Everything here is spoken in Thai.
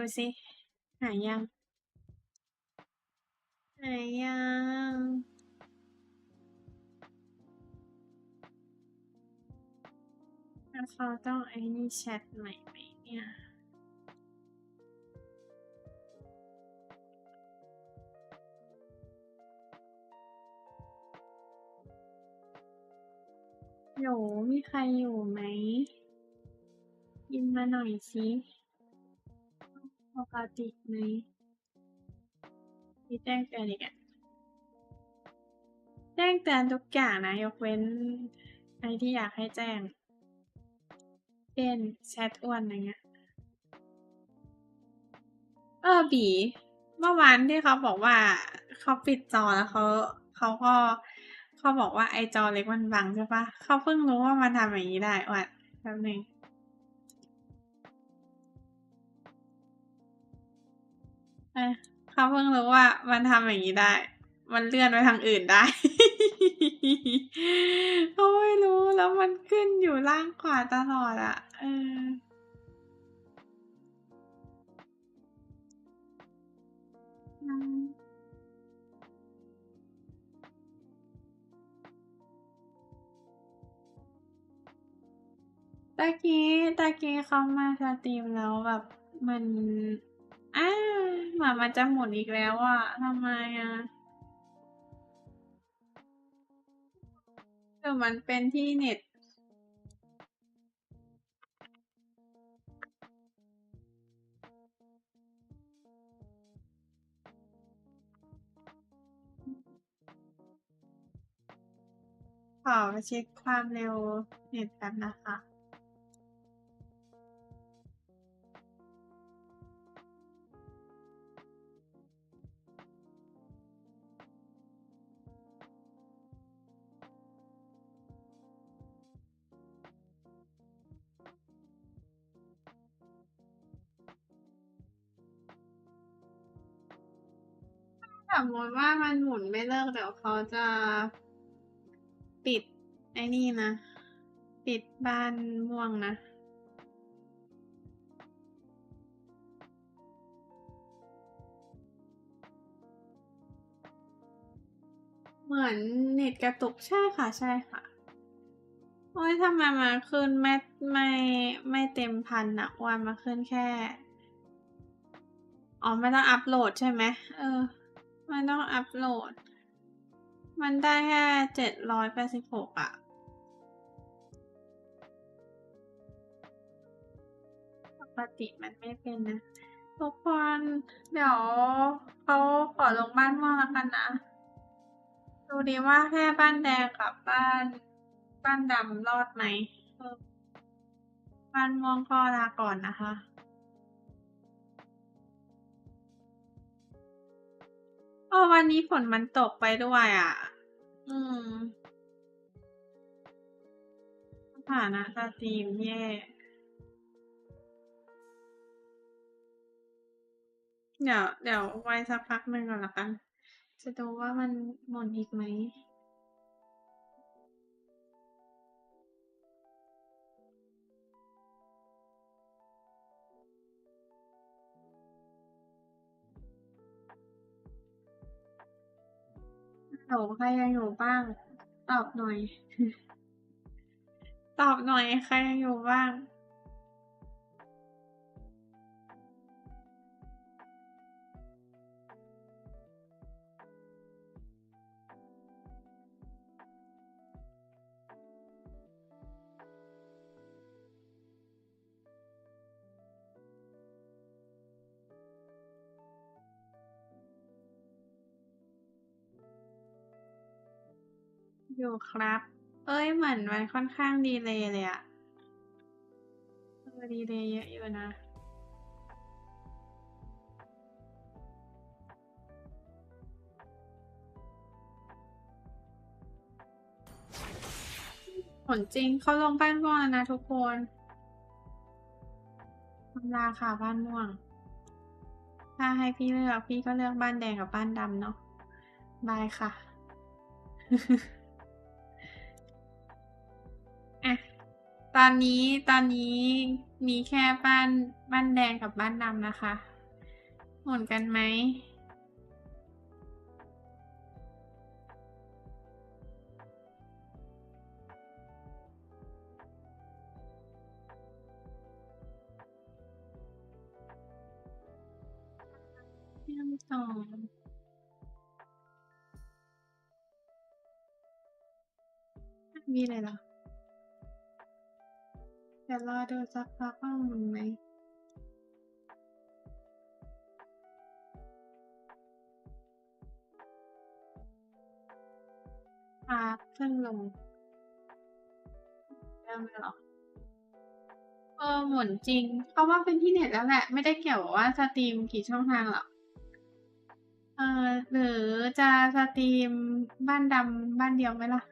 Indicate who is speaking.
Speaker 1: ดูสิหายยังหายยังแล้วเขาต้องไอ้นี่แชทใหม่ไหมเนี่ยโหลมีใครอยู่ไหมยินมาหน่อยสิ ปกติไหมมีแจ้งเตือนอีกอะแจ้งเตือนทุกอย่างนะ ยกเว้นไอที่อยากให้แจ้ง เช่นแชทอ้วนอะไรเงี้ย เออบี เมื่อวานที่เขาบอกว่าเขาปิดจอแล้วเขาเขาก็เขาบอกว่าไอจอเล็กมันบังใช่ปะเขาเพิ่งรู้ว่ามันทำอย่างนี้ได้อ้วนแป๊บนึง เขาเพิ่งรู้ว่ามันทำอย่างนี้ได้ มันเลื่อนไปทางอื่นได้เขาไม่รู้แล้วมันขึ้นอยู่ล่างขวาตลอดอะเออตะกี้ตะกี้เขามาสตรีมแล้วแบบมัน หมือนมันจะหมุนอีกแล้วอะทำไมอะหรือมันเป็นที่เน็ตขอเช็คความเร็วเน็ตแป๊บนะคะ สมมติว่ามันหมุนไม่เลิกเดี๋ยวเขาจะปิดไอ้นี่นะ ปิดบ้านม่วงนะ เหมือนเน็ตกระตุกใช่ค่ะใช่ค่ะ โอ้ยทำไมมาขึ้นไม่ไม่ไม่เต็มพันอะวันมาขึ้นแค่อ๋อไม่ต้องอัพโหลดใช่ไหมเออ ไม่ต้องอัพโหลด มันได้แค่เจ็ดร้อยแปดสิบหกอะปกติมันไม่เป็นนะทุกคนเดี๋ยวเขาขอลงบ้านม่วงแล้วกันนะ ดูดีว่าแค่บ้านแดงกับบ้าน บ้านดำรอดไหมบ้านม่วงก็ลาก่อนนะคะ ออวันนี้ฝนมันตกไปด้วยอะ อืมสถานะสตรีมแย่ เดี๋ยวเดี๋ยวไว้สักพักหนึ่งก่อนละกัน จะดูว่ามันหมุนอีกไหม หลใครยังอยู่บ้าง ตอบหน่อย ตอบหน่อยใครยังอยู่บ้าง อยู่ครับ เอ้ยเหมือนมันค่อนข้างดีเลยเลยอะเออดีเลยเยอะอยู่นะผลจริงเขาลงบ้านม่วงแล้วนะทุกคนธรรมดาค่ะบ้านม่วง ถ้าให้พี่เลือกพี่ก็เลือกบ้านแดงกับบ้านดำเนาะบายค่ะ ตอนนี้ตอนนี้มีแค่บ้านบ้านแดงกับบ้านดำนะคะ หมุนกันไหมเชื่อมต่อไม่มีเลยเหรอ เดี๋ยวรอดูสักพักว่ามุนไหมพาขึ้นลงเริ่มหรอเออหมุนจริง เพราะว่าเป็นที่เน็ตแล้วแหละ ไม่ได้เกี่ยวกับว่าสตรีมกี่ช่องทางหรอกเออหรือจะสตรีมบ้านดำบ้านเดียวไหมล่ะ